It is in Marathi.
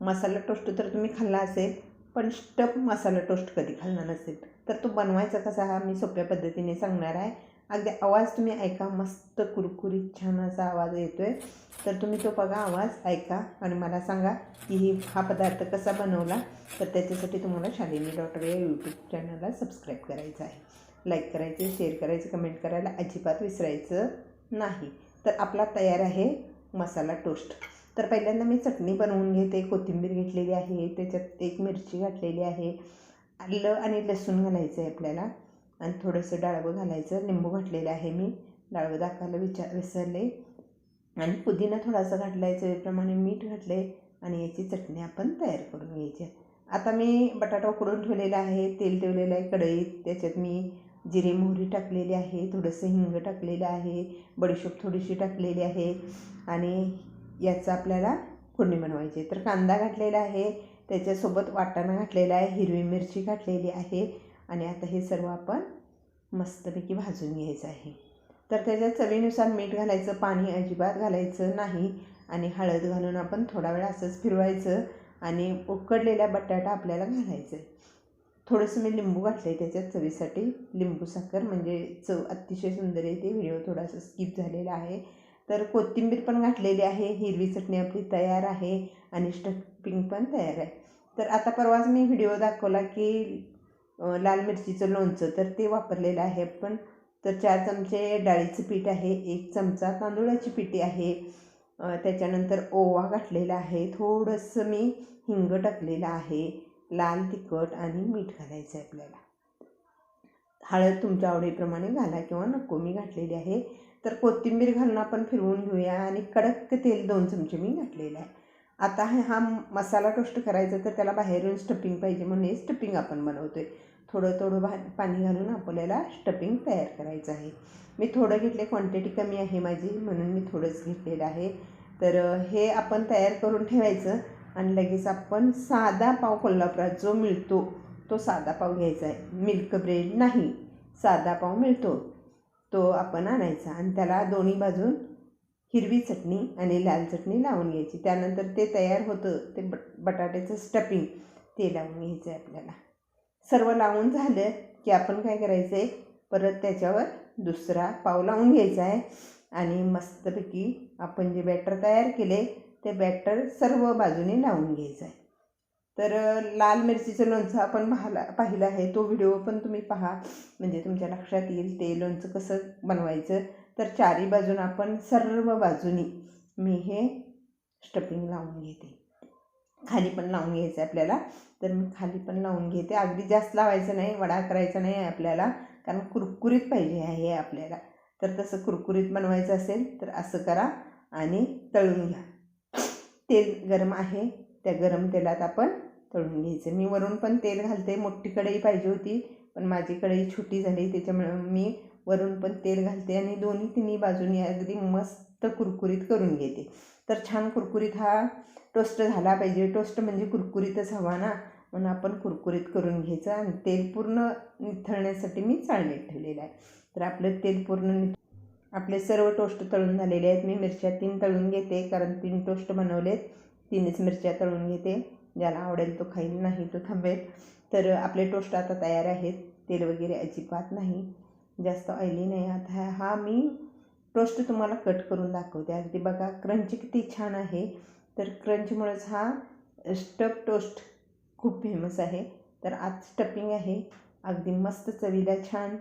मसाला टोस्ट तर तुम्ही खाल्ला असेल पण स्टफ मसाला टोस्ट कधी खाल्ला नसेल. तर तो बनवायचा कसा हा मी सोप्या पद्धतीने सांगणार आहे. अगदी आवाज तुम्ही ऐका मस्त कुरकुरीत छान असा आवाज येतो आहे तर तुम्ही तो बघा आवाज ऐका आणि मला सांगा की ही हा पदार्थ कसा बनवला. तर त्याच्यासाठी तुम्हाला शालिनी डॉक्टर या यूट्यूब चॅनलला सबस्क्राईब करायचं आहे. लाईक करायचं शेअर करायचं कमेंट करायला अजिबात विसरायचं नाही. तर आपला तयार आहे मसाला टोस्ट. तर पहिल्यांदा मी चटणी बनवून घेते कोथिंबीर घेतलेली आहे त्याच्यात एक मिरची घातलेली आहे आलं आणि लसूण घालायचं आहे आपल्याला. आणि थोडंसं डाळवं घालायचं लिंबू घातलेलं आहे मी. डाळवं दाखवायला विचार विसरले. आणि पुदिना थोडासा घातलायचं याप्रमाणे मीठ मीठ घातले आणि याची चटणी आपण तयार करून घ्यायची. आता मी बटाटा उकडून ठेवलेला आहे तेल ठेवलेलं आहे कढईत. त्याच्यात मी जिरे मोहरी टाकलेली आहे थोडंसं हिंग टाकलेलं आहे बडीशोप थोडीशी टाकलेली आहे. आणि याचं आपल्याला फोडणी बनवायची तर कांदा घातलेला आहे त्याच्यासोबत वाटाणा घातलेला आहे हिरवी मिरची घातलेली आहे आणि आता हे सर्व आपण मस्तपैकी भाजून घ्यायचं आहे. तर त्याच्या चवीनुसार मीठ घालायचं पाणी अजिबात घालायचं नाही आणि हळद घालून आपण थोडा वेळ असंच फिरवायचं आणि उकडलेला बटाटा आपल्याला घालायचं आहे. थोडंसं मी लिंबू घातलं आहे त्याच्यात चवीसाठी लिंबू साखर म्हणजे चव अतिशय सुंदर येते व्हिडिओ थोडासा स्किप झालेला आहे. तर कोथिंबीर पण घातलेली आहे हिरवी चटणी आपली तयार आहे आणि स्टफिंग पण तयार आहे. तर आता परवाच मी व्हिडिओ दाखवला की लाल मिरचीचं लोणचं तर ते वापरलेलं आहे पण तर चार चमचे डाळीचं पीठ आहे एक चमचा तांदूळाची पिठी आहे. त्याच्यानंतर ओवा घातलेला आहे थोडंसं मी हिंग टाकलेलं आहे. लाल तिखट आणि मीठ घालायचं आहे आपल्याला. हळद तुमच्या आवडीप्रमाणे घाला किंवा नको मी घातलेली आहे. तर कोथिंबीर घालून आपण फिरवून घेऊया आणि कडक तेल दोन चमचे मी घातलेलं आहे. आता हे हा मसाला टोस्ट करायचा तर त्याला बाहेरून स्टफिंग पाहिजे म्हणून स्टफिंग आपण बनवतो आहे थोडं थोडं भा पाणी घालून आपल्याला स्टफिंग तयार करायचं आहे. मी थोडं घेतले क्वांटिटी कमी आहे माझी म्हणून मी थोडंच घेतलेलं आहे. तर हे आपण तयार करून ठेवायचं आणि लगेच आपण साधा पाव कोल्हापुरात जो मिळतो तो साधा पाव घ्यायचा आहे. मिल्क ब्रेड नाही साधा पाव मिळतो. तो आपण आणायचा आणि त्याला दोन्ही बाजून हिरवी चटणी आणि लाल चटणी लावून घ्यायची. त्यानंतर ते तयार होतं ते बट बटाट्याचं स्टफिंग ते लावून घ्यायचं आहे आपल्याला. सर्व लावून झालं की आपण काय करायचं आहे परत त्याच्यावर दुसरा पाव लावून घ्यायचा आहे आणि मस्तपैकी आपण जे बॅटर तयार केले ते बॅटर सर्व बाजूने लावून घ्यायचं आहे तर लाल मिरचीचं लोणचं आपण पाहला पाहिलं आहे. तो व्हिडिओ पण तुम्ही पहा. म्हणजे तुमच्या लक्षात येईल ते लोणचं कसं बनवायचं. तर चारी बाजून आपण सर्व बाजूनी मी हे स्टफिंग लावून घेते. खाली पण लावून घ्यायचं आहे आपल्याला. तर मी खाली पण लावून घेते. अगदी जास्त लावायचं नाही वडा करायचा नाही आहे आपल्याला. कारण कुरकुरीत पाहिजे आहे आपल्याला. तर तसं कुरकुरीत बनवायचं असेल तर असं करा आणि तळून घ्या. तेल गरम आहे. त्या गरम तेलात आपण तळून घ्यायचं. मी वरून पण तेल घालते. मोठी कढई पाहिजे होती पण माझी कढई छोटी झाली त्याच्यामुळे मी वरून पण तेल घालते आणि दोन्ही तिन्ही बाजूनी अगदी मस्त कुरकुरीत करून घेते. तर छान कुरकुरीत हा टोस्ट झाला पाहिजे. टोस्ट म्हणजे कुरकुरीतच हवा ना म्हणून आपण कुरकुरीत करून घ्यायचं आणि तेल पूर्ण निथळण्यासाठी मी चाळणीत ठेवलेलं आहे. तर आपलं तेल पूर्ण आपले सर्व टोस्ट तळून झालेले आहेत. मी मिरच्या तीन तळून घेते कारण तीन टोस्ट बनवलेत तीनच मिरच्या तळून घेते. ज्याला आवडेल तो खाईल नाही तो थांबेल. तर आपले टोस्ट आता तयार आहेत. तेल वगैरे अजिबात नाही. जास्त ऑइली नाही. आता हा मी टोस्ट तुम्हाला कट करून दाखवते. अगदी बघा क्रंच किती छान आहे. तर क्रंचमुळेच हा स्टप टोस्ट खूप फेमस आहे. तर आज स्टपिंग आहे. अगदी मस्त चवीला छान